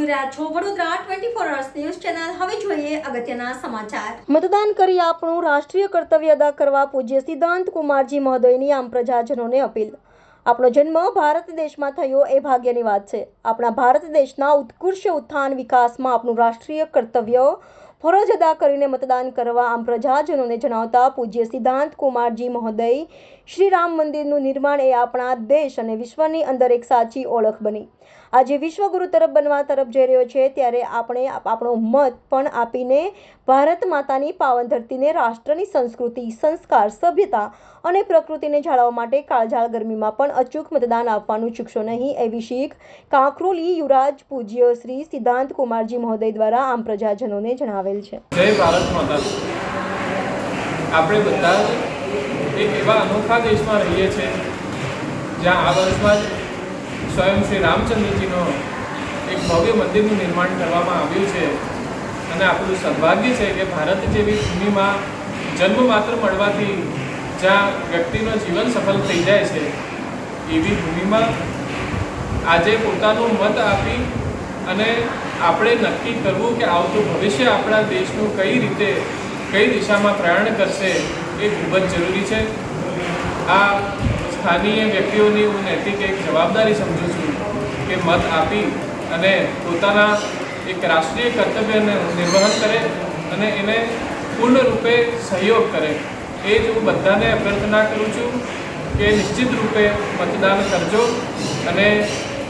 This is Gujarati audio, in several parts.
રહ્યા છો. Vadodara twenty four hours news channel હવે જોઈએ અગત્યના સમાચાર. મતદાન કરી આપણું રાષ્ટ્રીય કર્તવ્ય અદા કરવા પૂજ્ય સિદ્ધાંત કુમારજી મહોદયની આમ પ્રજાજનોને અપીલ. આપણો જન્મ ભારત દેશમાં થયો એ ભાગ્યની વાત છે. આપણા ભારત દેશના ઉત્કૃષ્ટ ઉત્થાન વિકાસમાં આપણું રાષ્ટ્રીય કર્તવ્ય ફરજ અદા કરીને મતદાન કરવા આમ પ્રજાજનોને જણાવતા પૂજ્ય સિદ્ધાંત કુમારજી મહોદય, શ્રી રામ મંદિરનું નિર્માણ એ આપણા દેશ અને વિશ્વની અંદર એક સાચી ઓળખ બની. આજે વિશ્વગુરુ તરફ બનવા તરફ જઈ રહ્યો છે, ત્યારે આપણે આપ- આપણો મત પણ આપીને ભારત માતાની પાવન ધરતીને રાષ્ટ્રની સંસ્કૃતિ, સંસ્કાર, સભ્યતા અને પ્રકૃતિને જાળવવા માટે કાળઝાળ ગરમીમાં પણ અચૂક મતદાન આપવાનું ચૂકશો નહીં, એવી શીખ કાંકરોલી યુવરાજ પૂજ્ય શ્રી સિદ્ધાંત કુમારજી મહોદય દ્વારા આમ પ્રજાજનોને જણાવેલ છે. જય ભારત માતા આપણે બધા એક એવા અનોખા દેશમાં રહીએ છીએ, જ્યાં આ વર્ષમાં સ્વયં શ્રી રામચંદ્રજીનો એક ભવ્ય મંદિરનું નિર્માણ કરવામાં આવ્યું છે. અને આપણું સદભાગ્ય છે કે ભારત જેવી ભૂમિમાં જન્મ માત્ર મળવાથી જ્યાં વ્યક્તિનું જીવન સફળ થઈ જાય છે, એવી ભૂમિમાં આજે પોતાનું મત આપી અને આપણે નક્કી કરવું કે આવતું ભવિષ્ય આપણા દેશનું કઈ રીતે, કઈ દિશામાં પ્રયાણ કરશે એ ખૂબ જ જરૂરી છે. આ સ્થાનીય વ્યક્તિઓની હું નૈતિક એક જવાબદારી સમજું છું કે મત આપી અને પોતાના એક રાષ્ટ્રીય કર્તવ્યને નિર્વહન કરે અને એને પૂર્ણ રૂપે સહયોગ કરે. એ જ હું બધાને અભ્યર્થના કરું છું કે નિશ્ચિત રૂપે મતદાન કરજો અને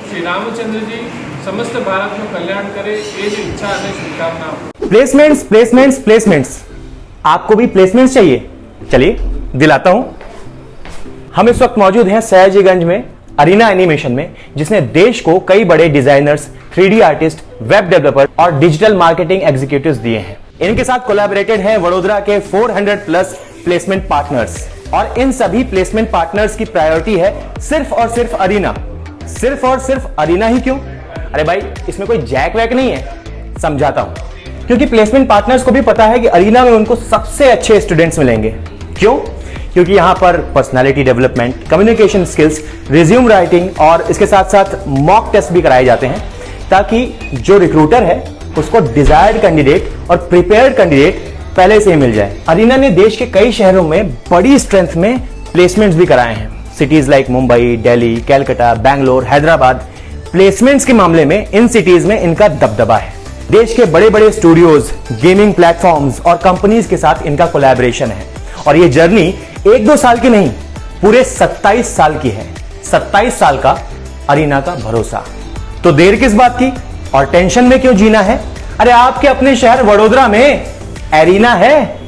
શ્રી રામચંદ્રજી સમસ્ત ભારતનું કલ્યાણ કરે એ જ ઈચ્છા અને શુભકામનાઓ प्लेसमेंट्स प्लेसमेंट्स प्लेसमेंट्स आपको भी प्लेसमेंट्स चाहिए चलिए दिलाता हूं हम इस वक्त मौजूद हैं सयाजीगंज में अरीना एनिमेशन में जिसने देश को कई बड़े designers three artist web developer और डिजिटल मार्केटिंग एग्जीक्यूटिव्स दिए हैं इनके साथ कोलैबोरेटेड हैं वडोदरा के 400 प्लस प्लेसमेंट पार्टनर्स और इन सभी प्लेसमेंट पार्टनर्स की प्रायोरिटी है सिर्फ और सिर्फ अरीना सिर्फ और सिर्फ अरीना ही क्यों अरे भाई, इसमें कोई जैक वैक नहीं है, समझाता हूँ। क्योंकि प्लेसमेंट पार्टनर्स को भी पता है कि अरीना में उनको सबसे अच्छे स्टूडेंट्स मिलेंगे। क्यों? क्योंकि यहाँ पर personality development communication skills resume writing और इसके साथ साथ मॉक टेस्ट भी कराए जाते हैं, ताकि जो रिक्रूटर है, उसको डिजायर्ड कैंडिडेट और प्रिपेयर्ड कैंडिडेट पहले से ही मिल जाए। अरीना ने देश के कई शहरों में बड़ी स्ट्रेंथ में प्लेसमेंट्स भी कराए हैं। Cities like Mumbai Delhi Calcutta Bangalore Hyderabad placements के मामले में इन सिटीज़ में इनका दबदबा है। देश के बड़े बड़े स्टूडियोज गेमिंग प्लेटफॉर्म्स और कंपनीज़ के साथ इनका कोलैबोरेशन है। और ये जर्नी एक दो साल की नहीं, पूरे 27 साल की है। 27 साल का अरीना का भरोसा। तो देर किस बात की? और टेंशन में क्यों जीना है? अरे आपके अपने शहर वडोदरा में एरीना है।